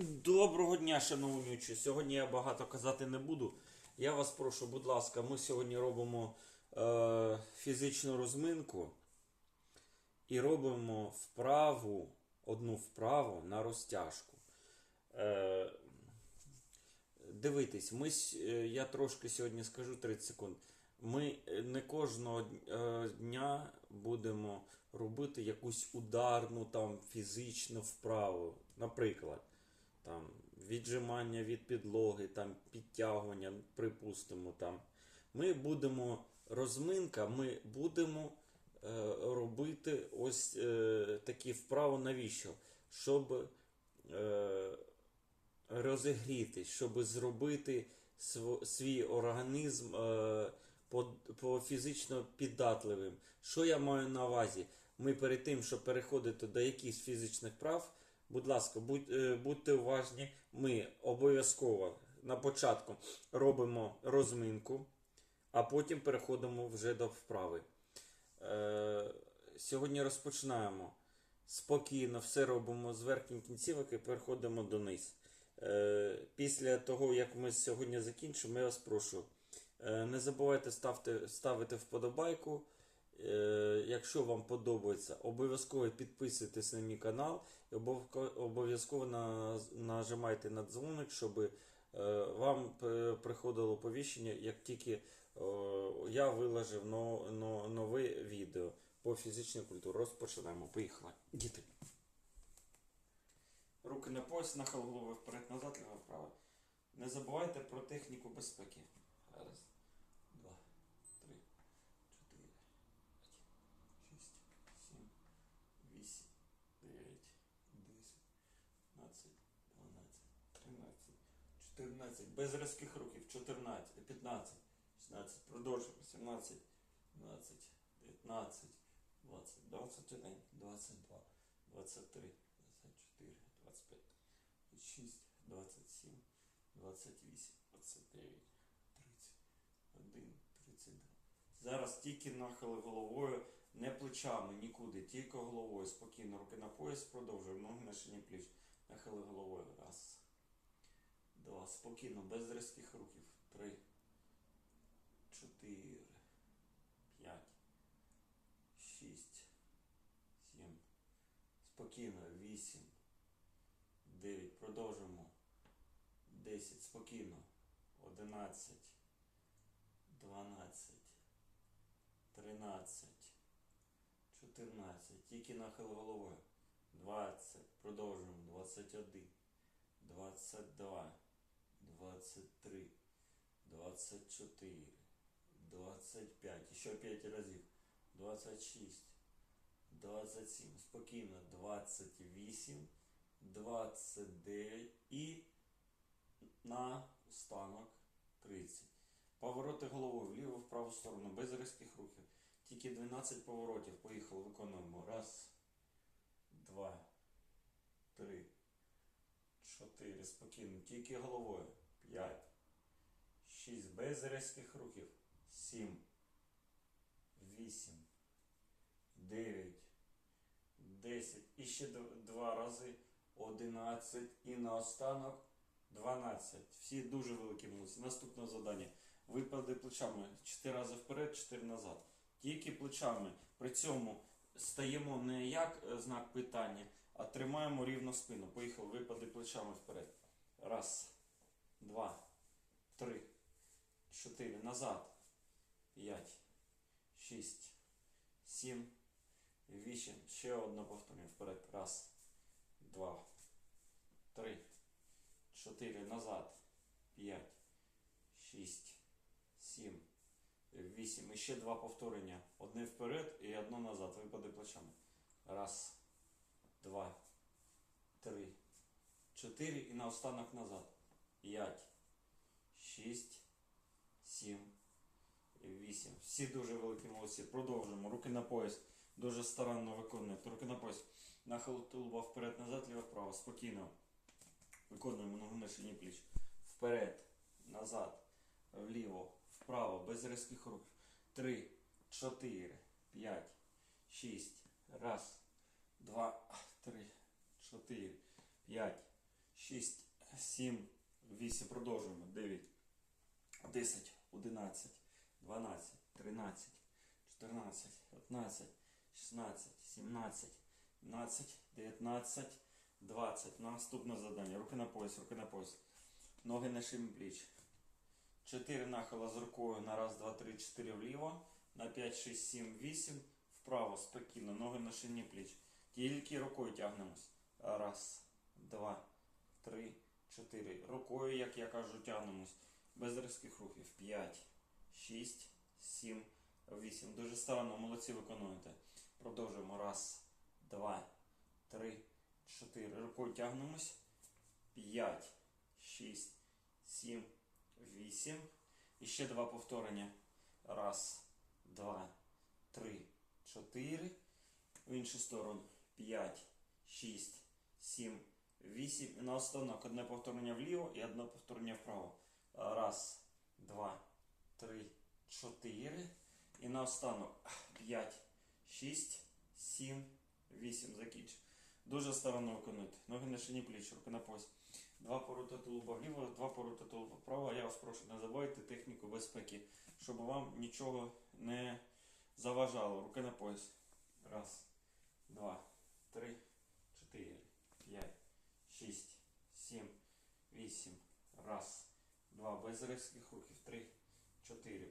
Доброго дня, шановні учні. Сьогодні я багато казати не буду. Я вас прошу, будь ласка, ми сьогодні робимо е, фізичну розминку і робимо вправу, одну вправу на розтяжку. Е, дивитесь, ми, е, я трошки сьогодні скажу 30 секунд. Ми е, не кожного е, дня будемо робити якусь ударну там фізичну вправу. Наприклад, там віджимання від підлоги, там підтягування, припустимо там. Ми будемо розминка, ми будемо е, робити ось е, такі вправи. Навіщо? Щоб е, розігрітись, щоб зробити св- свій організм е, по, по фізично піддатливим. Що я маю на увазі? Ми перед тим, щоб переходити до якихось фізичних прав, будь ласка, будь, е, будьте уважні. Ми обов'язково на початку робимо розминку, а потім переходимо вже до вправи. Е, сьогодні розпочинаємо. Спокійно все робимо з верхніх кінцівок і переходимо до низ. Е, після того, як ми сьогодні закінчимо, я вас прошу. е, Не забувайте ставте, ставити вподобайку. Е, Якщо вам подобається, обов'язково підписуйтесь на мій канал і обов'язково нажимайте на дзвоник, щоб е, вам е, приходило оповіщення, як тільки е, я виложив но- но- нове відео по фізичній культурі. Розпочинаємо. Поїхали. Діти. Руки на пояс, нахил голови вперед-назад, ліва вправо. Не забувайте про техніку безпеки. Раз, 13, без різких рухів, 14, 15, 16, продовжуємо, 17, 17, 19, 20, 21, 22, 23, 24, 25, 26, 27, 28, 29, 30, 1, 32. Зараз тільки нахили головою, не плечами, нікуди, тільки головою. Спокійно, руки на пояс, продовжуємо, ноги на шині пліч. Нахили головою. Раз. Два. Спокійно, без різких рухів. Три. Чотири. П'ять. Шість. Сім. Спокійно. Вісім. Дев'ять. Продовжуємо. Десять. Спокійно. Одинадцять. Дванадцять. Тринадцять. Чотирнадцять. Тільки нахил головою. Двадцять. Продовжуємо. Двадцять один. Двадцять два. Двадцять три. Двадцять чотири. Двадцять п'ять. Ще п'ять разів. Двадцять шість. Двадцять сім. Спокійно. Двадцять вісім. Двадцять дев'ять. І на останок 30. Повороти головою вліво в праву сторону, без різких рухів. Тільки 12 поворотів. Поїхали, виконуємо. Раз, два, три, чотири. Спокійно. Тільки головою. П'ять. Шість. Без різких рухів. Сім. Вісім. Дев'ять. Десять. І ще два рази. Одинадцять. І наостанок 12. Всі дуже великі молодці. Наступне завдання. Випади плечами 4 рази вперед, 4 назад. Тільки плечами. При цьому стаємо не як е, знак питання, а тримаємо рівно спину. Поїхали. Випади плечами вперед. Раз, два, три, чотири. Назад. П'ять, шість, сім, вісім. Ще одне повторюємо вперед. Раз, два, три. 4 назад, 5, 6, 7, 8. І ще два повторення. Одне вперед і одне назад. Випади плечами. Раз, два, три, чотири. І наостанок назад. 5, 6, 7, 8. Всі дуже великі молодці. Продовжуємо. Руки на пояс. Дуже старанно виконуєте. Руки на пояс. Нахил тулуба вперед, назад, ліво, вправо. Спокійно. Виконуємо ногу на шині пліч. Вперед, назад, вліво, вправо, без різких рук. Три, чотири, п'ять, шість. Раз, два, три, чотири, п'ять, 6, 7, 8. Продовжуємо. 9, 10, 11, 12, 13, 14, 15, 16, 17, 17, 19, 20. Наступне завдання. Руки на пояс, руки на пояс. Ноги на шиї пліч. 4 нахила з рукою на раз, два, три, 4 вліво. На 5, 6, 7, 8. Вправо спокійно. Ноги на шині пліч. Тільки рукою тягнемось. Раз, два, три, чотири. Рукою, як я кажу, тягнемось. Без різких рухів. 5, 6, 7, 8. Дуже старанно, молодці виконуєте. Продовжуємо. Раз, два, три, чотири. Рукою тягнемось. 5, 6, 7, 8. І ще два повторення. Раз, два, три, чотири. В іншу сторону. 5, 6, 7, 8. І наостанок одне повторення вліво і одне повторення вправо. Раз, два, три, чотири. І наостанок 5, 6, 7, 8. Закінчив. Дуже старанно виконуйте. Ноги на шині пліч, руки на пояс. Два порота тулуба вліво, два порота тулуба вправо. Я вас прошу, не забувайте техніку безпеки, щоб вам нічого не заважало. Руки на пояс. Раз, два, три, чотири, п'ять, шість, сім, вісім. Раз, два. Без різких рухів. Три, чотири,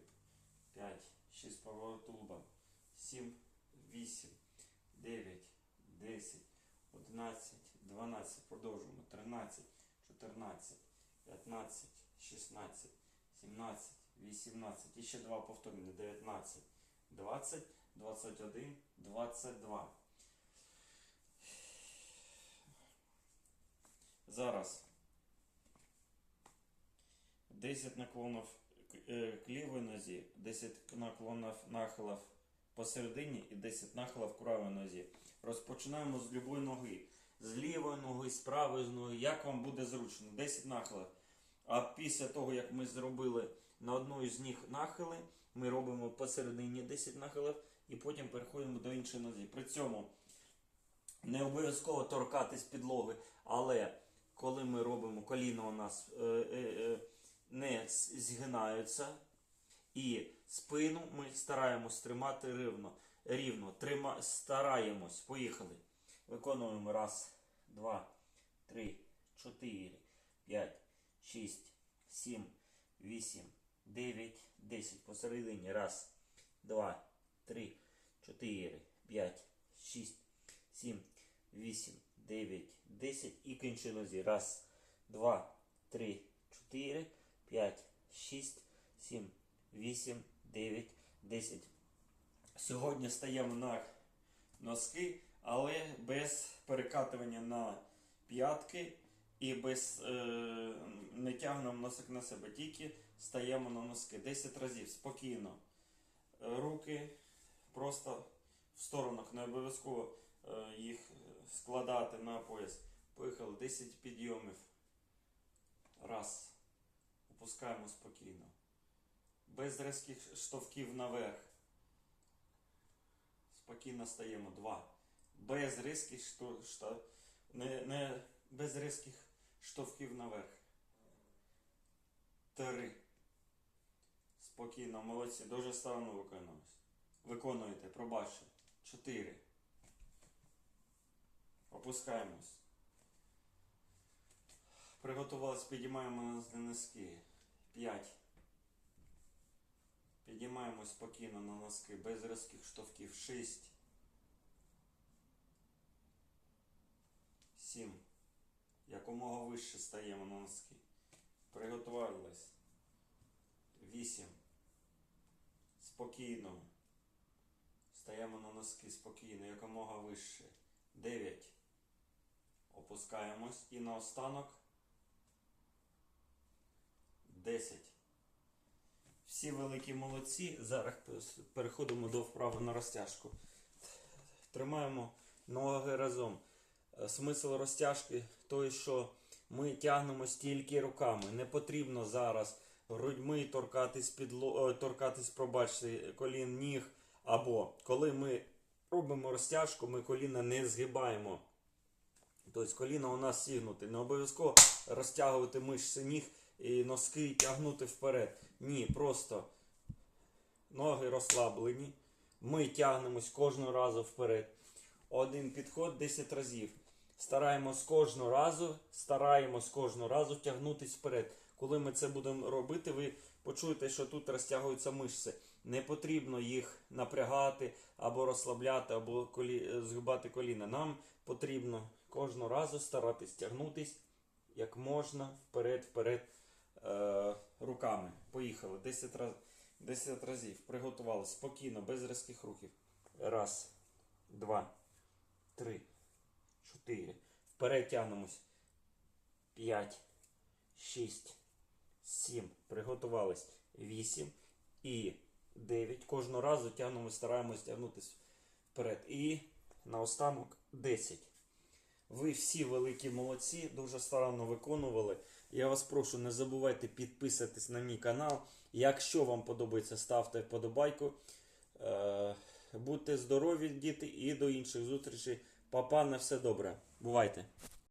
п'ять, шість. Поворот тулуба. Сім, вісім, дев'ять, десять, одинадцять, дванадцять. Продовжуємо. Тринадцять. 14, 15, 16, 17, 18. І ще два повторення. 19, 20, 21, 22. Зараз 10 наклонів е, к лівій нозі, 10 наклонів нахилів посередині і 10 нахилів к правій нозі. Розпочинаємо з любої ноги з лівої ноги, з правої ноги, як вам буде зручно. 10 нахилів. А після того, як ми зробили на одну із них нахили, ми робимо посередині 10 нахилів і потім переходимо до іншої ноги. При цьому не обов'язково торкатись підлоги, але коли ми робимо коліна у нас е, е, е, не згинаються, і спину ми стараємось тримати рівно. рівно. Трима, стараємось. Поїхали. Виконуємо раз, два, три, чотири, п'ять, шість, сім, вісім, дев'ять, десять. Посередині. Раз, два, три, чотири, п'ять, шість, сім, вісім, дев'ять, десять. І кінчи нозі. Раз, два, три, чотири, п'ять, шість, сім, вісім, дев'ять, десять. Сьогодні стаємо на носки, але без перекатування на п'ятки і без е, не тягнемо носик на себе, тільки стаємо на носки. 10 разів спокійно. Руки просто в сторонах, не обов'язково їх складати на пояс. Поїхали 10 підйомів. Раз. Опускаємо спокійно. Без різких штовхів наверх. Спокійно стаємо. Два. Без різких не, не, без різких штовхів наверх. Три. Спокійно, молодці. Дуже старанно виконуєте. Виконуєте, пробачте. Чотири. Опускаємось. Приготувались, підіймаємо нас на носки. П'ять. Підіймаємось спокійно на носки, без різких штовхів. Шість. Сім. Якомога вище стаємо на носки. Приготувались. Вісім. Спокійно. Стаємо на носки спокійно, якомога вище. Дев'ять. Опускаємось. І наостанок. Десять. Всі великі молодці. Зараз переходимо до вправи на розтяжку. Тримаємо ноги разом. Е, Смисл розтяжки той, що ми тягнемо стільки руками. Не потрібно зараз грудьми торкатись підло... е, торкатись, пробачте, колін ніг. Або коли ми робимо розтяжку, ми коліна не згибаємо. Тобто коліна у нас сігнуте. Не обов'язково розтягувати мишці ніг і носки тягнути вперед. Ні, просто ноги розслаблені. Ми тягнемось кожного разу вперед. Один підход 10 разів. Стараємось кожного разу, стараємось кожного разу тягнутись вперед. Коли ми це будемо робити, ви почуєте, що тут розтягуються мишці. Не потрібно їх напрягати або розслабляти, або колі... згибати коліна. Нам потрібно кожного разу старатись тягнутись як можна вперед, вперед е, руками. Поїхали. 10, раз... 10 разів. Приготувалися спокійно, без різких рухів. Раз, два, три, чотири. Вперед тягнемось. П'ять, шість, сім. Приготувались. Вісім і дев'ять. Кожного разу тягнемо, стараємось тягнутися вперед. І наостанок 10. Ви всі великі молодці, дуже старанно виконували. Я вас прошу, не забувайте підписатись на мій канал. Якщо вам подобається, ставте вподобайку. Е, Будьте здорові, діти, і до інших зустрічей. Папа, на все добре. Бувайте!